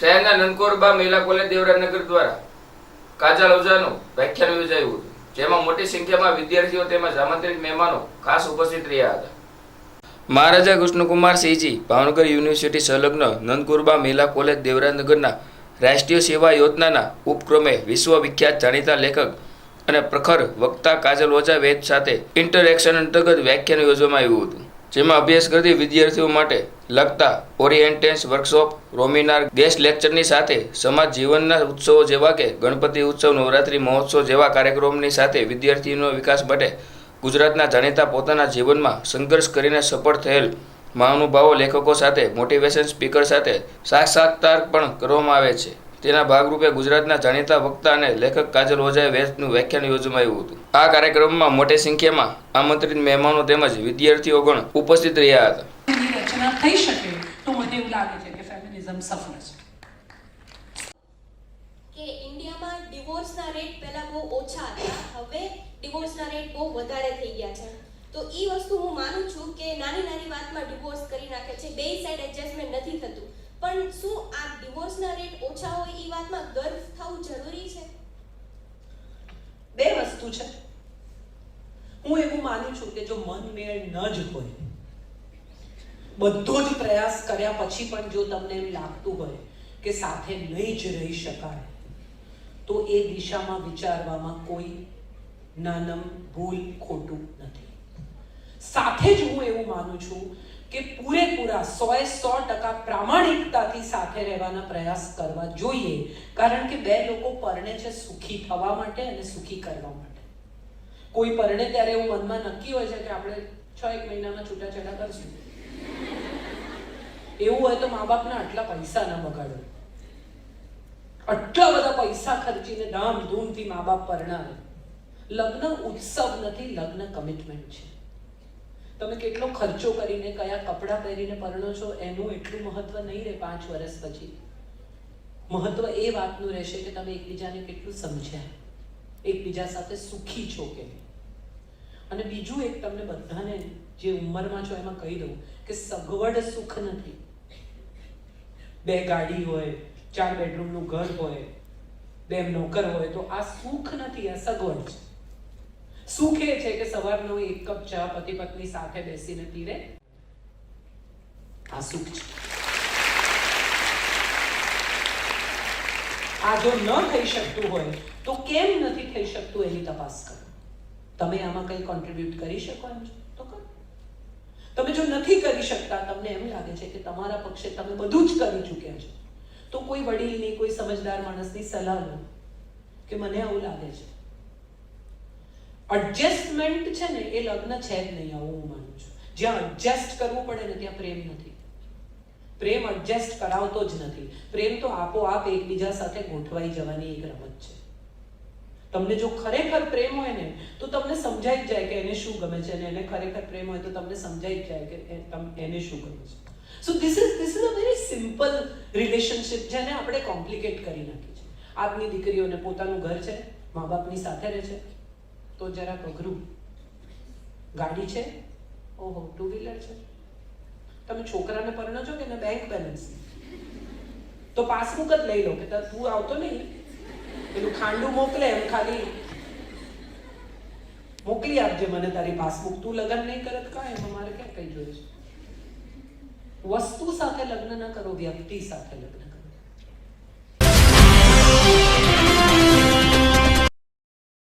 શહેરના નનકોરબા મહિલા કોલેજ દેવરાજનગર દ્વારા કાજલ ઓઝાનું વ્યાખ્યાન યોજાયું હતું, જેમાં મોટી સંખ્યામાં વિદ્યાર્થીઓ તેમજ આમંત્રિત મહેમાનો ખાસ ઉપસ્થિત રહ્યા હતા. મહારાજા કૃષ્ણકુમાર સિંહજી ભાવનગર યુનિવર્સિટી સંલગ્ન નંદકુરબા મહિલા કોલેજ દેવરાજનગરના રાષ્ટ્રીય સેવા યોજનાના ઉપક્રમે વિશ્વવિખ્યાત જાણીતા લેખક અને પ્રખર વક્તા કાજલ ઓઝા વેદ સાથે ઇન્ટરેક્શન અંતર્ગત વ્યાખ્યાન યોજવામાં આવ્યું હતું. જેમાં અભ્યાસ કરતી વિદ્યાર્થીઓ માટે લગતા ઓરિએન્ટેન્સ વર્કશોપ, રોમિનાર, ગેસ્ટ લેક્ચરની સાથે સમાજ જીવનના ઉત્સવો જેવા કે ગણપતિ ઉત્સવ, નવરાત્રિ મહોત્સવ જેવા કાર્યક્રમોની સાથે વિદ્યાર્થીઓનો વિકાસ માટે ગુજરાતના જાણીતા પોતાના જીવનમાં સંઘર્ષ કરીને સફળ થયેલ મહાનુભાવો લેખકો સાથે મોટિવેશન સ્પીકર સાથે સાક્ષાત્કાર પણ કરવામાં આવે છે. તેના ભાગરૂપે ગુજરાતના જાણીતા વક્તા અને લેખક કાજલ ઓઝાએ વેચનું વ્યાખ્યાન યોજવામાં આવ્યું હતું. આ કાર્યક્રમમાં મોટી સંખ્યામાં આમંત્રિત મહેમાનો તેમજ વિદ્યાર્થીઓ ગણ ઉપસ્થિત રહ્યા હતા. રચના થઈ શકે તો મને એવું લાગે છે કે ફેમિનિઝમ સફળ છે. કે ઇન્ડિયામાં ડિવોર્સના રેટ પહેલા બહુ ઓછા હતા હવે ડિવોર્સના રેટ બહુ વધારે થઈ ગયા છે. તો એ વસ્તુ હું માનું છું કે નાની નાની વાતમાં ડિવોર્સ કરી નાખે છે બે સાઈડ એડજસ્ટમેન્ટ નથી થતું. પણ શું આ ડિવોર્સના રેટ ઓછા હોય એ વાતમાં ગર્વ થવું જરૂરી છે? બે વસ્તુ છે. હું એવું માનું છું કે જો મન મેળ ન જ હોય, બધો જ પ્રયાસ કર્યા પછી પણ જો તમને એમ લાગતું હોય કે સાથે નહીં જ રહી શકાય, તો એ દિશામાં વિચારવામાં કોઈ નાનમ ભૂલ ખોટું નથી. સાથે જ હું એવું માનું છું કે પૂરેપૂરા સોએ સો ટકા પ્રામાણિકતાથી સાથે રહેવાના પ્રયાસ કરવા જોઈએ. કારણ કે બે લોકો પરણે છે સુખી થવા માટે અને સુખી કરવા માટે. કોઈ પરણે ત્યારે એવું મનમાં નક્કી હોય છે કે આપણે છ એક મહિનામાં છૂટાછેડા કરશું. એવું હોય તો મા બાપના આટલા પૈસા ના બગાડો. આટલા બધા પૈસા ખર્ચીને ધામધૂમથી મા બાપ પરણાવે. લગ્ન ઉત્સવ નથી, લગ્ન કમિટમેન્ટ છે. તમે કેટલો ખર્ચો કરીને, કયા કપડાં પહેરીને પરણો છો, એનું એટલું મહત્વ નહીં રહે પાંચ વર્ષ પછી. મહત્વ એ વાતનું રહેશે કે તમે એકબીજાને કેટલું સમજ્યા. એકબીજા સાથે સુખી છો કે અને બીજું એક તમને બધાને જે ઉંમરમાં છો એમાં કહી દઉં કે સગવડ સુખ નથી. બે ગાડી હોય, ચાર બેડરૂમનું ઘર હોય, બે નોકર હોય, તો આ સુખ નથી, આ સગવડ છે. સુખ કહે છે કે સવારનો એક કપ ચા પતિ પત્ની સાથે બેસીને પીવે? આ સુખ છે. આ જો ન થઈ શકતું હોય, તો કેમ નથી થઈ શકતું એની તપાસ કરો. તમે આમાં કંઈ કોન્ટ્રીબ્યુટ કરી શકો એમ છો? તો કરો. તમે જો નથી કરી શકતા, તમને એમ લાગે છે કે તમારા પક્ષે તમે બધું જ કરી ચૂક્યા છો. તો કોઈ વડીલની, કોઈ સમજદાર માણસની સલાહ લો કે મને આવું લાગે છે. એડજસ્ટમેન્ટ છે ને, એ લગ્ન છે જ નહીં, આવું હું માનું છું. જ્યાં એડજસ્ટ કરવું પડે ને, ત્યાં પ્રેમ નથી. પ્રેમ એડજસ્ટ કરાવતો જ નથી. પ્રેમ તો આપોઆપ એકબીજા સાથે ગોઠવાઈ જવાની એક રમત છે. તમને જો ખરેખર પ્રેમ હોય ને, તો તમને સમજાઈ જ જાય કે એને શું ગમે છે, અને એને ખરેખર પ્રેમ હોય તો તમને સમજાઈ જ જાય કે એને શું ગમે છે. So this is this is a very simple relationship જેને આપણે કોમ્પ્લિકેટ કરી નાખી છે. આપની દીકરીઓને પોતાનું ઘર છે મા બાપની સાથે રહે છે તો જરાક અઘરું. ગાડી છે? ઓહો ટુ વ્હીલર છે? તમે છોકરાને પરણો છો કે ને બેંક બેલેન્સ તો પાસબુક જ લઈ લો કે તું આવતો નહીં. પેલું ખાંડું મોકલે એમ ખાલી. મોકલી આપજે મને તારી પાસબુક તું લગ્ન નહીં કરત કા? એમાં મારે ક્યાં કઈ જોઈએ છે? વસ્તુ સાથે લગ્ન ન કરો, વ્યક્તિ સાથે લગ્ન કરો.